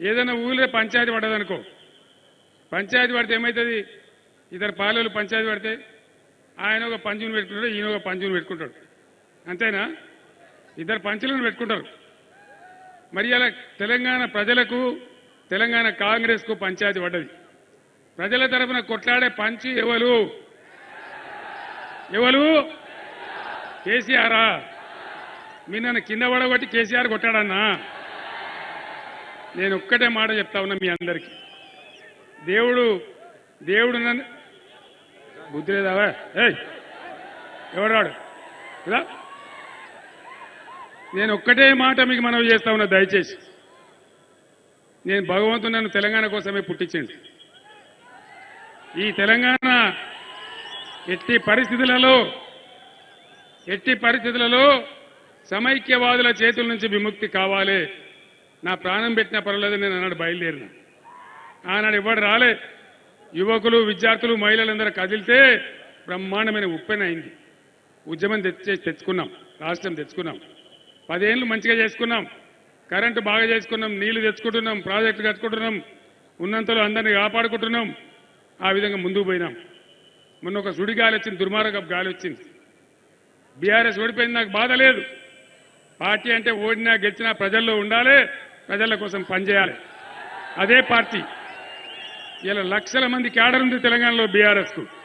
ఏదైనా ఊళ్ళో పంచాయతీ పడదనుకో పంచాయతీ పడితే ఏమవుతుంది ఇద్దరు పాలెలు పంచాయతీ పడితే ఆయన ఒక పంచుని పెట్టుకుంటాడు ఈయన ఒక పంచుని పెట్టుకుంటాడు. అంతేనా? ఇద్దరు పంచులను పెట్టుకుంటారు. మరి అలా తెలంగాణ ప్రజలకు తెలంగాణ కాంగ్రెస్కు పంచాయతీ పడ్డది. ప్రజల తరఫున కొట్లాడే పంచి ఎవరు? ఎవరు? కేసీఆరా? మీ నన్ను కింద పడగొట్టి కేసీఆర్ కొట్టాడన్నా? నేను ఒక్కటే మాట చెప్తా ఉన్నా మీ అందరికీ. దేవుడు దేవుడు నన్ను బుద్ధి లేదావా ఏయ్ ఎవడు వాడు ఇలా? నేను ఒక్కటే మాట మీకు మనం చేస్తా ఉన్నా దయచేసి. నేను భగవంతుడు నన్ను తెలంగాణ కోసమే పుట్టించండి ఈ తెలంగాణ ఎట్టి పరిస్థితులలో ఎట్టి పరిస్థితులలో సమైక్యవాదుల చేతుల నుంచి విముక్తి కావాలి. నా ప్రాణం పెట్టినా పర్వాలేదు నేను అన్నాడు బయలుదేరిన. ఆనాడు ఇవ్వడు రాలే. యువకులు విద్యార్థులు మహిళలందరూ కదిలితే బ్రహ్మాండమైన ఉప్పెన అయింది. ఉద్యమం తెచ్చే తెచ్చుకున్నాం రాష్ట్రం తెచ్చుకున్నాం. పదేళ్ళు మంచిగా చేసుకున్నాం. కరెంటు బాగా చేసుకున్నాం నీళ్ళు తెచ్చుకుంటున్నాం ప్రాజెక్టులు కట్టుకుంటున్నాం ఉన్నంతలో అందరినీ కాపాడుకుంటున్నాం. ఆ విధంగా ముందుకు పోయినాం. మొన్న ఒక సుడి గాలి వచ్చింది దుర్మార్గపు గాలి వచ్చింది. బీఆర్ఎస్ ఓడిపోయింది నాకు బాధ లేదు. పార్టీ అంటే ఓడినా గెలిచినా ప్రజల్లో ఉండాలి. ప్రజల కోసం పనిచేయాలి. అదే పార్టీ. ఇలా లక్షల మంది క్యాడర్ ఉంది తెలంగాణలో బీఆర్ఎస్కు.